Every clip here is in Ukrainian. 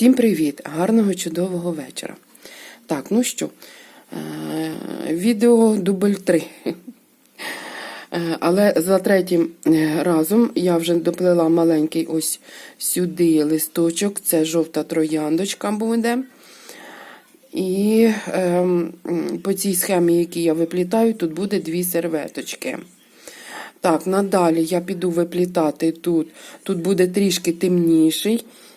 Всім привіт! Гарного чудового вечора. Так, ну що, е, відео дубль 3. Е, Але за третім е, разом я вже доплела маленький ось сюди листочок. Це жовта трояндочка буде. І ем, по цій схемі, які я виплітаю, тут буде дві серветочки. Так, надалі я піду виплітати тут. Тут буде трішки темніший е, е,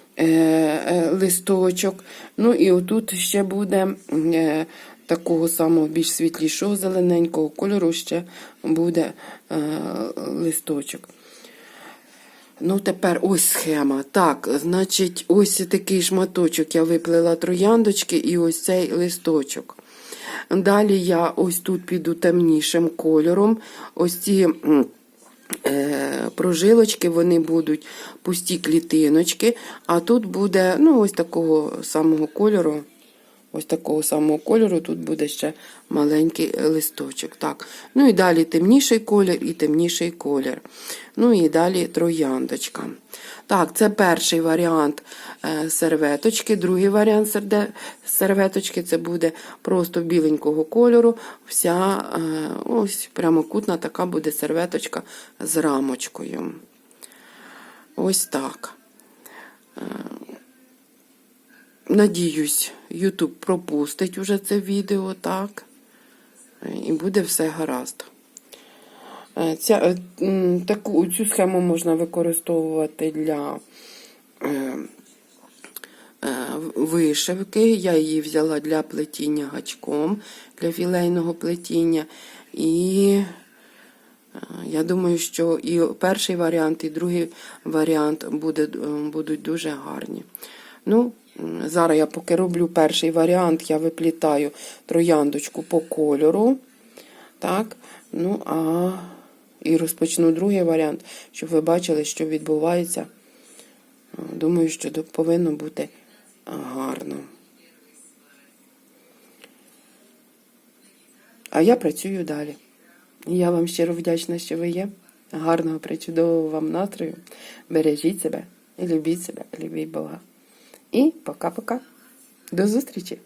листочок. Ну і отут ще буде е, такого самого більш світлішого зелененького кольору ще буде е, листочок. Ну, тепер ось схема. Так, значить, ось такий шматочок я виплела трояндочки і ось цей листочок. Далі я ось тут піду темнішим кольором. Ось ці е, прожилочки вони будуть пусті клітиночки, а тут буде ну, ось такого самого кольору. Ось такого самого кольору тут буде ще маленький листочок. Так. Ну і далі темніший колір і темніший колір. Ну і далі трояндочка. Так, це перший варіант е, серветочки. Другий варіант серветочки це буде просто біленького кольору. Вся е, ось прямокутна така буде серветочка з рамочкою. Ось так. Надіюсь, YouTube пропустить уже це відео, так? І буде все гаразд. Е, Ця, е, таку, цю схему можна використовувати для е, е, вишивки. Я її взяла для плетіння гачком, для філейного плетіння. І е, я думаю, що і перший варіант, і другий варіант буде, будуть дуже гарні. Ну, зараз я поки роблю перший варіант, я виплітаю трояндочку по кольору. Так, ну а і розпочну другий варіант, щоб ви бачили, що відбувається. Думаю, що повинно бути гарно. А я працюю далі. Я вам щиро вдячна, що ви є. Гарного, причудового вам настрою. Бережіть себе і любіть себе, любіть Бога. І пока-пока. До зустрічі!